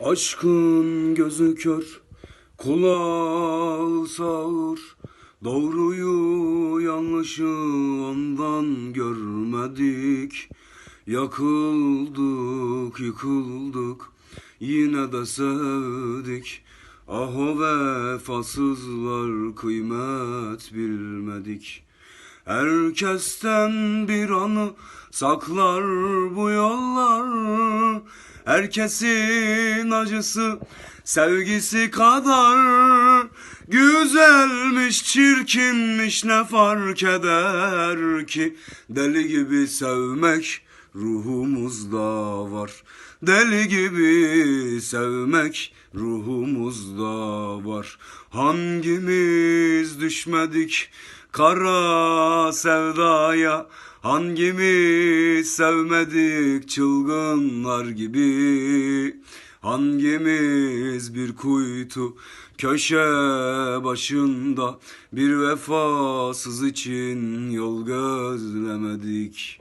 Aşkın gözü kör, kulağı sağır. Doğruyu yanlışı ondan görmedik. Yakıldık, yıkıldık, yine de sevdik. Ah o vefasızlar kıymet bilmedik. Herkesten bir anı saklar bu yollar. Herkesin acısı sevgisi kadar Güzelmiş çirkinmiş ne fark eder ki? Deli gibi sevmek ruhumuzda var. Deli gibi sevmek ruhumuzda var. Hangimiz düşmedik kara sevdaya? Hangimiz sevmedik çılgınlar gibi? Hangimiz bir kuytu köşe başında? Bir vefasız için yol gözlemedik